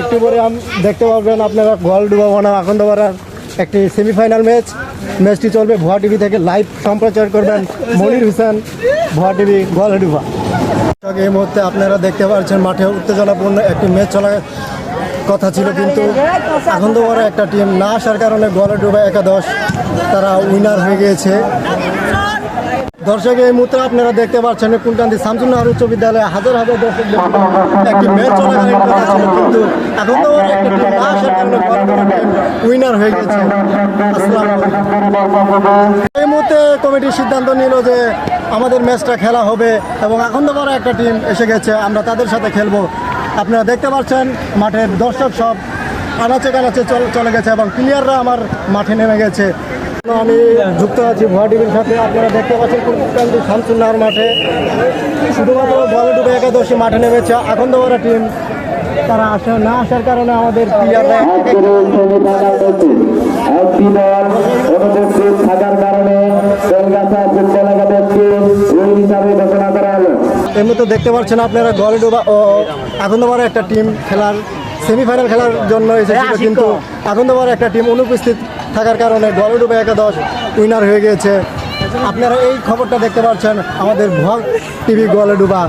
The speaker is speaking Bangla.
একটু পরে দেখতে পাবেন আপনারা গোয়াল ডুবা বনাম দেওয়ার একটি সেমিফাইনাল ম্যাচ ম্যাচটি চলবে ভুয়া টিভি থেকে লাইভ সম্প্রচার করবেন মনির হোসেন, ভুয়া টিভি গোয়াল ডুবা এই মুহূর্তে আপনারা দেখতে পাচ্ছেন মাঠে উত্তেজনাপূর্ণ একটি ম্যাচ চলার কথা ছিল, কিন্তু বড় একটা টিম না আসার কারণে গোয়াল ডুবা একাদশ, তারা উইনার হয়ে গিয়েছে। দর্শক, এই মুহূর্তে আপনারা দেখতে পাচ্ছেন কুলকান্দি শামসুন্নাহর উচ্চ বিদ্যালয়ে হাজার হাজার দর্শক একটি ম্যাচ চলাকালীন কিন্তু এখন তো একটা টিম না আসার কারণে উইনার হয়ে গেছে। এই মুহূর্তে কমিটির সিদ্ধান্ত নিল যে আমাদের ম্যাচটা খেলা হবে এবং এখন তো একটা টিম এসে গেছে, আমরা তাদের সাথে খেলব। আপনারা দেখতে পাচ্ছেন, মাঠের দর্শক সব আনাচে কানাচে চলে গেছে এবং প্লেয়াররা আমার মাঠে নেমে গেছে। আমি যুক্ত আছি ভুয়া টিভির সাথে। আপনারা দেখতে পাচ্ছেন কুলকান্দি শামসুন্নাহর মাঠে। শুধুমাত্র বলে ডুবে একাদশী মাঠে নেমেছে তো টিম তারা আসা না আসার কারণে আমাদের থাকার কারণে এর মধ্যে দেখতে পাচ্ছেন আপনারা গলডোবা ও এখন একটা টিম খেলার সেমিফাইনাল খেলার জন্য এসেছিল কিন্তু এখন তোমার একটা টিম অনুপস্থিত থাকার কারণে গলডোবা একাদশ উইনার হয়ে গিয়েছে। আপনারা এই খবরটা দেখতে পাচ্ছেন আমাদের ভগ টিভি গলডোবা